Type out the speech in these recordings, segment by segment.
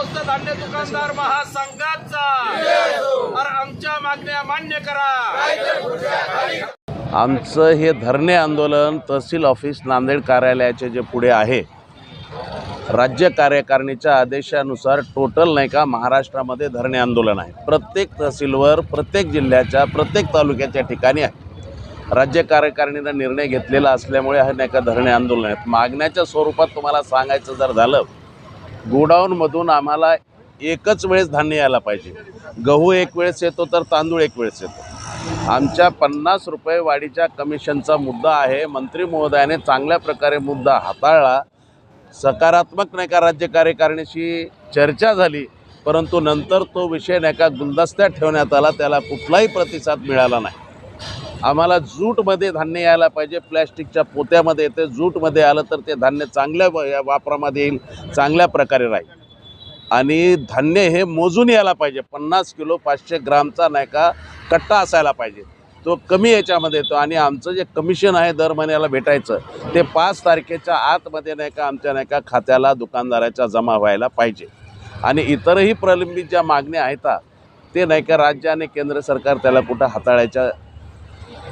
स्वस्त धान्य दुकानदार महासंघाचा. तर आमच्या मागण्या मान्य करा. आमचं हे धरणे आंदोलन तहसील ऑफिस नांदेड कार्यालयाचे जे पुढे आहे राज्य कार्यकारिणीच्या आदेशानुसार टोटल नाही का महाराष्ट्रामध्ये धरणे आंदोलन आहे. प्रत्येक तहसीलवर प्रत्येक जिल्ह्याच्या प्रत्येक तालुक्याच्या ठिकाणी आहे. राज्य कार्यकारिणीनं निर्णय घेतलेला असल्यामुळे हे नाही का धरणे आंदोलन आहेत मागण्याच्या स्वरूपात तुम्हाला सांगायचं जर झालं गोडाऊनमधून आम्हाला एकच वेळेस धान्य यायला पाहिजे. गहू एक वेळेस येतो तर तांदूळ एक वेळेस येतो. आमच्या पन्नास रुपये वाढीच्या कमिशनचा मुद्दा आहे. मंत्री महोदयाने चांगल्या प्रकारे मुद्दा हाताळला. सकारात्मक नाही का राज्य कार्यकारिणीशी चर्चा झाली परंतु नंतर तो विषय नाही का गुलदस्त्यात ठेवण्यात आला. त्याला कुठलाही प्रतिसाद मिळाला नाही. आम्हाला जूटमध्ये धान्य यायला पाहिजे. प्लॅस्टिकच्या पोत्यामध्ये येते. जूटमध्ये आलं तर ते धान्य चांगल्या व- या वापरामध्ये येईल. चांगल्या प्रकारे राहील. आणि धान्य हे मोजून यायला पाहिजे. पन्नास किलो पाचशे ग्रामचा नाही का कट्टा असायला पाहिजे. तो कमी याच्यामध्ये येतो. आणि आमचं जे कमिशन आहे दर महिन्याला भेटायचं ते पाच तारखेच्या आतमध्ये नाही का आमच्या नाही का खात्याला दुकानदाराच्या जमा व्हायला पाहिजे. आणि इतरही प्रलंबित ज्या मागण्या आहेत ते नाही का राज्य आणि केंद्र सरकार त्याला कुठं हाताळायच्या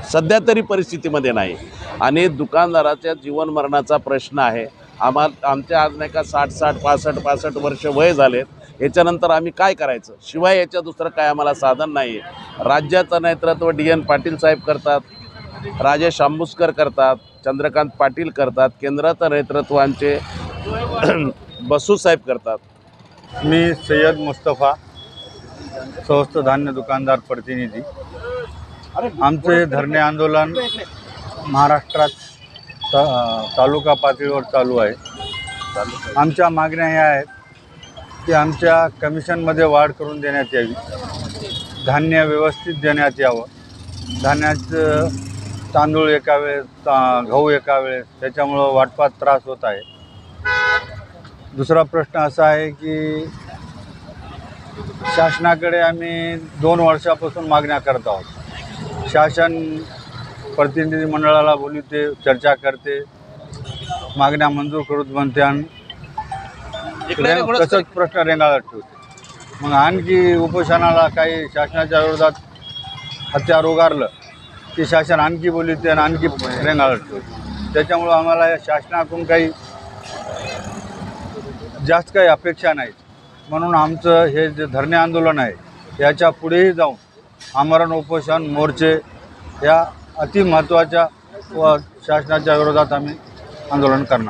सध्या तरी परिस्थितीमध्ये नाही. आणि दुकानदाराच्या जीवन मरणाचा प्रश्न आहे. आम्हा आमच्या आज नाही का साठ साठ पासष्ट पासष्ट वर्ष वय झालेत. याच्यानंतर आम्ही काय करायचं? शिवाय याच्या दुसरं काय आम्हाला साधन नाही आहे राज्याचं नेतृत्व डी एन पाटील साहेब करतात. राजेश आंबुस्कर करतात. चंद्रकांत पाटील करतात. केंद्राचं नेतृत्व आमचे बसू साहेब करतात. मी सय्यद मुस्तफा स्वस्त धान्य दुकानदार प्रतिनिधी. आमचे धरणे आंदोलन महाराष्ट्रात ता- तालुका पातळीवर चालू आहे. आमच्या मागण्या ह्या आहेत की आमच्या कमिशनमध्ये वाढ करून देण्यात यावी. धान्य व्यवस्थित देण्यात यावं. धान्याचं तांदूळ एका वेळेस ता गहू एका वेळेस त्याच्यामुळं वाटपात त्रास होत आहे. दुसरा प्रश्न असा आहे की शासनाकडे आम्ही दोन वर्षापासून मागण्या करत आहोत. शासन प्रतिनिधी मंडळाला बोलवते चर्चा करते मागण्या मंजूर करूच म्हणते आणि तसंच प्रश्न रेंगाळत ठेवते. मग आणखी उपोषणाला काही शासनाच्या विरोधात हत्यार उगारलं की शासन आणखी बोलवते आणि आणखी रेंगाळत ठेवते. त्याच्यामुळं आम्हाला या शासनाकडून काही जास्त काही अपेक्षा नाहीत. म्हणून आमचं हे जे धरणे आंदोलन आहे याच्या पुढेही जाऊन आमरण उपोषण मोर्चे या अति महत्त्वाच्या व शासनाच्या विरोधात आम्ही आंदोलन करणार.